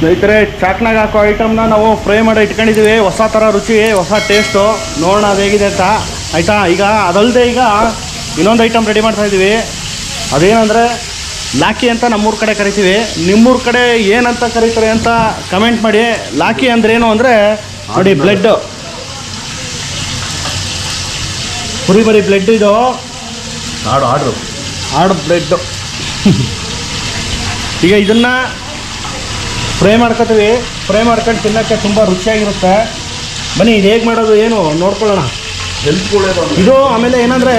ಸ್ನೇಹಿತರೆ ಚಾಕ್ನಾಗ ಹಾಕೋ ಐಟಮ್ನ ನಾವು ಫ್ರೈ ಮಾಡಿ ಇಟ್ಕೊಂಡಿದ್ದೀವಿ ಹೊಸ ಥರ ರುಚಿ ಹೊಸ ಟೇಸ್ಟು ನೋಡೋಣ ಅದು ಹೇಗಿದೆ ಅಂತ. ಆಯಿತಾ? ಈಗ ಅದಲ್ಲದೆ ಈಗ ಇನ್ನೊಂದು ಐಟಮ್ ರೆಡಿ ಮಾಡ್ತಾ ಇದ್ದೀವಿ. ಅದೇನಂದರೆ ಲಾಕಿ ಅಂತ ನಮ್ಮೂರ ಕಡೆ ಕರಿತೀವಿ. ನಿಮ್ಮೂರ ಕಡೆ ಏನಂತ ಕರೀತಾರೆ ಅಂತ ಕಮೆಂಟ್ ಮಾಡಿ. ಲಾಕಿ ಅಂದ್ರೆ ಏನು ಅಂದರೆ ನೋಡಿ ಬ್ಲಡ್ಡು ಕುರಿ ಬರೀ ಬ್ಲಡ್ ಇದು. ಆಡು ಆರ್ಡ್ರು ಆಡು ಬ್ಲಡ್ಡು ಈಗ ಇದನ್ನು ಫ್ರೈ ಮಾಡ್ಕೊತೀವಿ. ಫ್ರೈ ಮಾಡ್ಕೊಂಡು ತಿನ್ನೋಕ್ಕೆ ತುಂಬ ರುಚಿಯಾಗಿರುತ್ತೆ. ಬನ್ನಿ ಇದು ಹೇಗೆ ಮಾಡೋದು ಏನು ನೋಡ್ಕೊಳ್ಳೋಣ. ಇದು ಆಮೇಲೆ ಏನಂದರೆ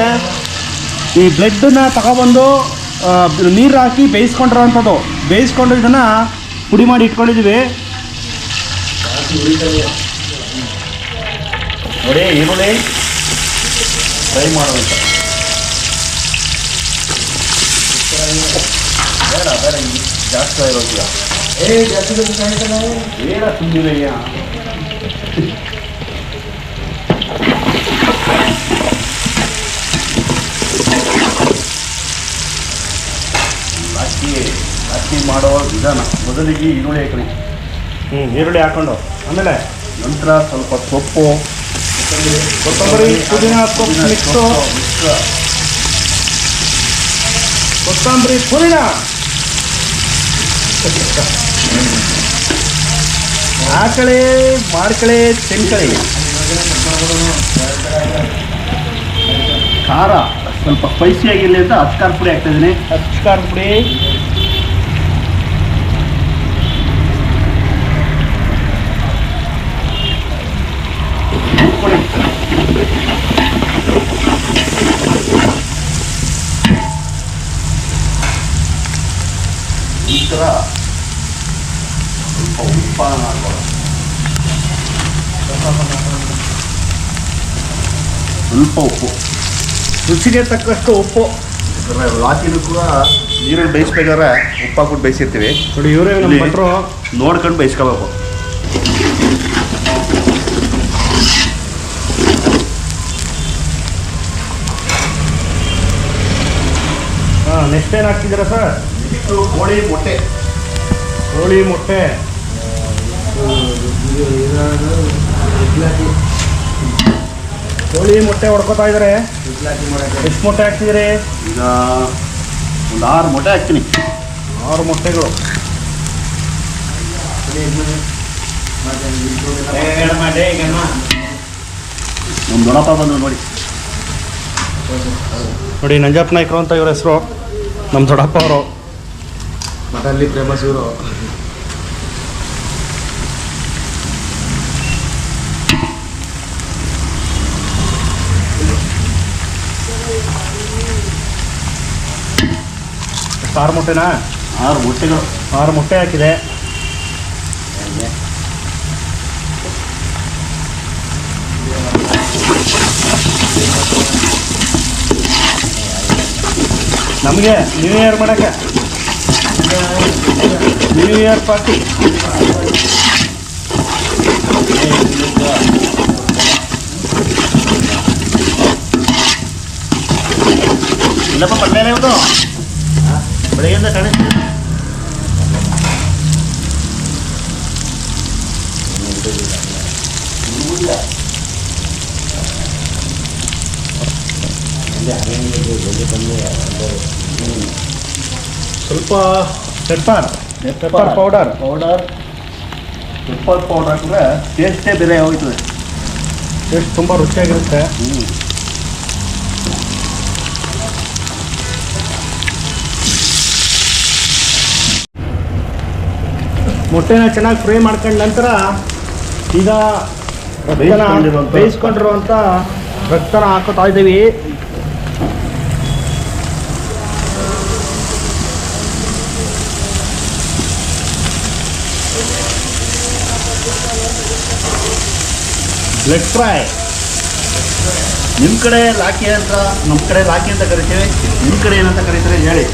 ಈ ಬ್ಲಡ್ಡನ್ನ ತಗೊಬಂದು ನೀರು ಹಾಕಿ ಬೇಯಿಸ್ಕೊಂಡಿರೋ ಅಂಥದ್ದು ಬೇಯಿಸ್ಕೊಂಡು ಇದನ್ನು ಪುಡಿ ಮಾಡಿ ಇಟ್ಕೊಂಡಿದ್ದೀವಿ ನೋಡಿ ಈರುಳ್ಳಿ ಫ್ರೈ ಮಾಡುವಂತ ಬೇಡ ಜಾಸ್ತಿ ಇರೋದಿಲ್ಲ ಅಕ್ಕಿ ಲಾಕಿ ಮಾಡೋ ವಿಧಾನ. ಮೊದಲಿಗೆ ಈರುಳ್ಳಿ ಹಾಕಿ ಹ್ಞೂ ಈರುಳ್ಳಿ ಹಾಕೊಂಡು. ಆಮೇಲೆ ನಂತರ ಸ್ವಲ್ಪ ಸೊಪ್ಪು. ಕೊತ್ತಂಬರಿ ಪುದೀನ ಸೊಪ್ಪು ಮಿಕ್ಸು ಕೊತ್ತಂಬರಿ ಪುದೀನ. ಹಾಕಳಿ ಮಾರ್ಕಳೆ ತೆಂಕಳೆ. ಖಾರ ಸ್ವಲ್ಪ ಸ್ಪೈಸಿ ಆಗಿರಲಿ ಅಂತ ಅಚ್ಕಾರ ಪುಡಿ ಹಾಕ್ತಾ ಇದ್ದೀನಿ. ಖಾರ ಪುಡಿ. ಈ ಥರ ಸ್ವಲ್ಪ ಉಪ್ಪಾನ ಹಾಕೋಣ ಸ್ವಲ್ಪ ಉಪ್ಪು. ರುಚಿಗೆ ತಕ್ಕಷ್ಟು ಉಪ್ಪು. ಲಾಕಿನೂ ಕೂಡ ನೀರಲ್ಲಿ ಬೇಯಿಸ್ಬೇಕಾದ್ರೆ ಉಪ್ಪು ಹಾಕ್ಬಿಟ್ಟು ಬೇಯಿಸಿರ್ತೀವಿ. ನೋಡಿ ಇವರೇ ಭಟ್ರು. ನೋಡ್ಕೊಂಡು ಬೇಯಿಸ್ಕೋಬೇಕು. ನೆಕ್ಸ್ಟ್ ಏನು ಹಾಕ್ತಿದ್ದೀರಾ ಸರ್? ಕೋಳಿ ಮೊಟ್ಟೆ. ಕೋಳಿ ಮೊಟ್ಟೆ. ಕೋಳಿ ಮೊಟ್ಟೆ ಹೊಡ್ಕೊತಾ ಇದ್ದಾರೆ ಎಷ್ಟು ಮೊಟ್ಟೆ ಹಾಕ್ತಿದ್ರಿ ಈಗ ಒಂದು ಆರು ಮೊಟ್ಟೆ ಹಾಕ್ತೀನಿ. ಆರು ಮೊಟ್ಟೆಗಳು. ನಮ್ಮ ದೊಡ್ಡಪ್ಪ ಬಂದು ನೋಡಿ. ನೋಡಿ ನಂಜಪ್ಪ ನಾಯ್ಕರು ಅಂತ ಇವ್ರ ಹೆಸರು. ನಮ್ಮ ದೊಡ್ಡಪ್ಪ ಅವರು. ಮಠಲ್ಲಿ ಫೇಮಸ್ ಇವರು. ಆರು ಮೊಟ್ಟೆನಾ? ಆರು ಮೊಟ್ಟೆಗಳು. ಆರು ಮೊಟ್ಟೆ ಹಾಕಿದೆ. ನಮಗೆ ನ್ಯೂ ಇಯರ್ ಮಾಡೋಕ್ಕೆ. ನ್ಯೂ ಇಯರ್ ಪಾರ್ಟಿ ಇಲ್ಲಪ್ಪ ಪಲ್ಯ ಇವತ್ತು ಬೆಳಗ್ಗೆಯಿಂದ ಕಾಣಿಸ್ತೀವಿ ಸ್ವಲ್ಪ pepper pepper powder powder pepper powder ಹಾಕಿದ್ರೆ ಟೇಸ್ಟೇ ಬೇರೆ ಹೋಗ್ತದೆ ಟೇಸ್ಟ್ ತುಂಬ ರುಚಿಯಾಗಿರುತ್ತೆ. ಹ್ಞೂ ಮೊಟ್ಟೆನ ಚೆನ್ನಾಗಿ ಫ್ರೈ ಮಾಡ್ಕೊಂಡ ನಂತರ ಈಗ ಬೇಯಿಸ್ಕೊಂಡಿರುವಂಥ ರಕ್ತನ ಹಾಕೋತಾ ಇದ್ದೀವಿ. ಬ್ಲಡ್ ಫ್ರೈ ನಿಮ್ಮ ಕಡೆ ಲಾಕಿ ಅಂತ ನಮ್ಮ ಕಡೆ ಲಾಕಿ ಅಂತ ಕರಿತೀವಿ. ನಿಮ್ಮ ಕಡೆ ಏನಂತ ಕರೀತಾರೆ ಹೇಳಿ.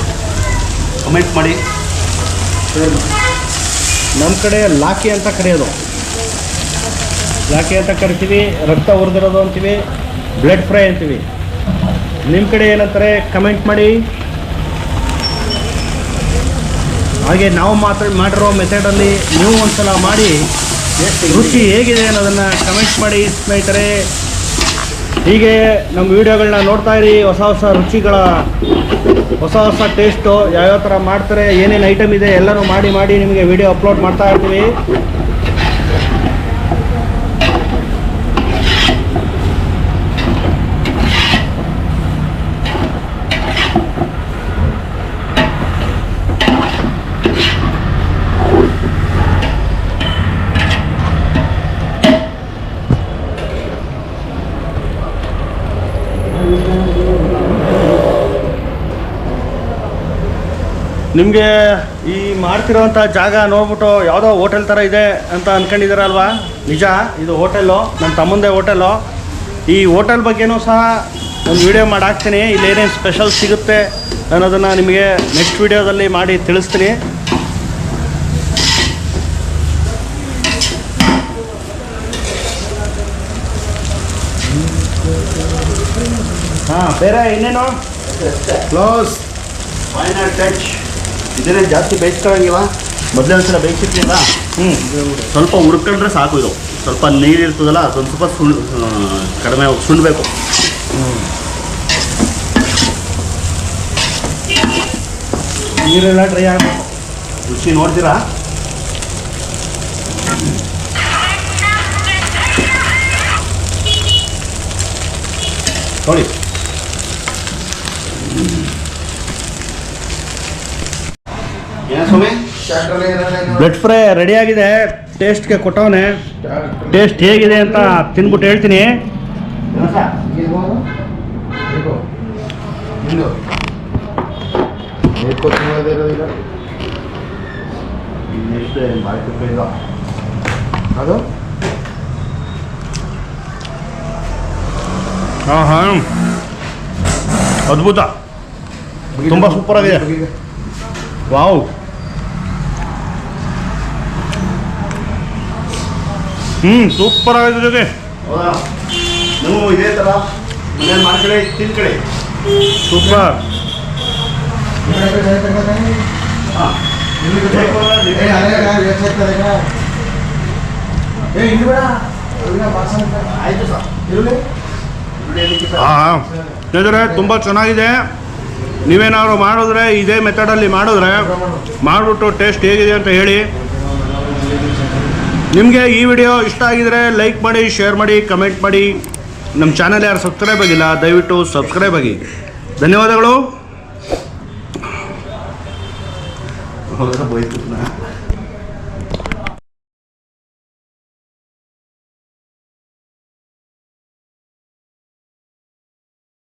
ಕಮೆಂಟ್ ಮಾಡಿ. ನಮ್ಮ ಕಡೆ ಲಾಕಿ ಅಂತ ಕರೆಯೋದು. ಲಾಕಿ ಅಂತ ಕರಿತೀವಿ, ರಕ್ತ ಹುರಿದಿರೋದು ಅಂತೀವಿ ಬ್ಲಡ್ ಫ್ರೈ ಅಂತೀವಿ. ನಿಮ್ಮ ಕಡೆ ಏನಂತಾರೆ ಕಮೆಂಟ್ ಮಾಡಿ. ಹಾಗೆ ನಾವು ಮಾತ್ರ ಮಾಡಿರೋ ಮೆಥಡಲ್ಲಿ ನೀವು ಒಂದ್ಸಲ ಮಾಡಿ ರುಚಿ ಹೇಗಿದೆ ಅನ್ನೋದನ್ನು ಕಮೆಂಟ್ ಮಾಡಿ, ಸ್ನೇಹಿತರೆ. ಹೀಗೆ ನಮ್ಮ ವಿಡಿಯೋಗಳನ್ನ ನೋಡ್ತಾ ಇರಿ, ಹೊಸ ಹೊಸ ರುಚಿಗಳ, ಹೊಸ ಹೊಸ ಟೇಸ್ಟು ಯಾವ್ಯಾವ ಥರ ಮಾಡ್ತಾರೆ, ಏನೇನು ಐಟಮ್ ಇದೆ ಎಲ್ಲರೂ ಮಾಡಿ ಮಾಡಿ ನಿಮಗೆ ವಿಡಿಯೋ ಅಪ್ಲೋಡ್ ಮಾಡ್ತಾ ಇರ್ತೀವಿ. ನಿಮಗೆ ಈ ಮಾಡ್ತಿರೋವಂಥ ಜಾಗ ನೋಡ್ಬಿಟ್ಟು ಯಾವುದೋ ಹೋಟೆಲ್ ಥರ ಇದೆ ಅಂತ ಅಂದ್ಕೊಂಡಿದ್ದೀರಲ್ವಾ ನಿಜ, ಇದು ಹೋಟೆಲ್ಲು ನಮ್ಮ ತಮ್ಮಂದೇ ಹೋಟೆಲ್ಲು ಈ ಹೋಟೆಲ್ ಬಗ್ಗೆನೂ ಸಹ ಒಂದು ವಿಡಿಯೋ ಮಾಡಿ ಹಾಕ್ತೀನಿ. ಇಲ್ಲಿ ಏನೇನು ಸ್ಪೆಷಲ್ ಸಿಗುತ್ತೆ ಅನ್ನೋದನ್ನು ನಿಮಗೆ ನೆಕ್ಸ್ಟ್ ವಿಡಿಯೋದಲ್ಲಿ ಮಾಡಿ ತಿಳಿಸ್ತೀನಿ. ಹಾಂ, ಬೇರೆ ಇನ್ನೇನು? ಕ್ಲೋಸ್ ಫೈನಲ್ ಟಚ್ ಇದನ್ನೇ ಜಾಸ್ತಿ ಬೇಯಿಸ್ಕೊಳಂಗಿಲ್ಲ ಮೊದಲೇ ಒಂದ್ಸಲ ಬೇಯಿಸಿರ್ತೀವಲ್ಲ ಹ್ಞೂ ಸ್ವಲ್ಪ ಹುರ್ಕೊಂಡ್ರೆ ಸಾಕು ಇದು. ಸ್ವಲ್ಪ ನೀರು ಇರ್ತದಲ್ಲ, ಅದೊಂದು ಸ್ವಲ್ಪ ಸುಣ್ ಕಡಿಮೆ ಸುಣ್ಣಬೇಕು ನೀರೆಲ್ಲ ಡ್ರೈ ಆಗಬೇಕು. ರುಚಿ ನೋಡ್ತೀರಾ? ನೋಡಿ ಏನ ಸ್ವಾಮಿ ಬ್ಲಡ್ ಫ್ರೈ ರೆಡಿ ಆಗಿದೆ. ಟೇಸ್ಟ್ಗೆ ಕೊಟ್ಟವನೆ. ಟೇಸ್ಟ್ ಹೇಗಿದೆ ಅಂತ ತಿನ್ಬಿಟ್ಟು ಹೇಳ್ತೀನಿ. ಹಾಂ ಹಾಂ. ಅದ್ಭುತ. ತುಂಬ ಸೂಪರ್ ಆಗಿದೆ. ವಾವ್ ಹ್ಞೂ ಸೂಪರ್ ಆಗಿದೆ ಜೊತೆ. ಹೌದಾ? ನೀವು ಇದೇ ಥರ ಮನೇಲಿ ಮಾಡ್ಕೊಳ್ಳಿ ತಿನ್ಕೊಳ್ಳಿ ಸೂಪರ್ ಹಾಂ. ತುಂಬ ಚೆನ್ನಾಗಿದೆ. ನೀವೇನಾದ್ರು ಮಾಡಿದ್ರೆ ಇದೇ ಮೆಥಡಲ್ಲಿ ಮಾಡಿದ್ರೆ ಮಾಡಿಬಿಟ್ಟು ಟೇಸ್ಟ್ ಹೇಗಿದೆ ಅಂತ ಹೇಳಿ. ನಿಮಗೆ ಈ ವಿಡಿಯೋ ಇಷ್ಟ ಆಗಿದರೆ ಲೈಕ್ ಮಾಡಿ, ಶೇರ್ ಮಾಡಿ, ಕಮೆಂಟ್ ಮಾಡಿ. ನಮ್ಮ ಚಾನಲ್ ಯಾರು ಸಬ್ಸ್ಕ್ರೈಬ್ ಆಗಿಲ್ಲ, ದಯವಿಟ್ಟು ಸಬ್ಸ್ಕ್ರೈಬ್ ಆಗಿ. ಧನ್ಯವಾದಗಳು.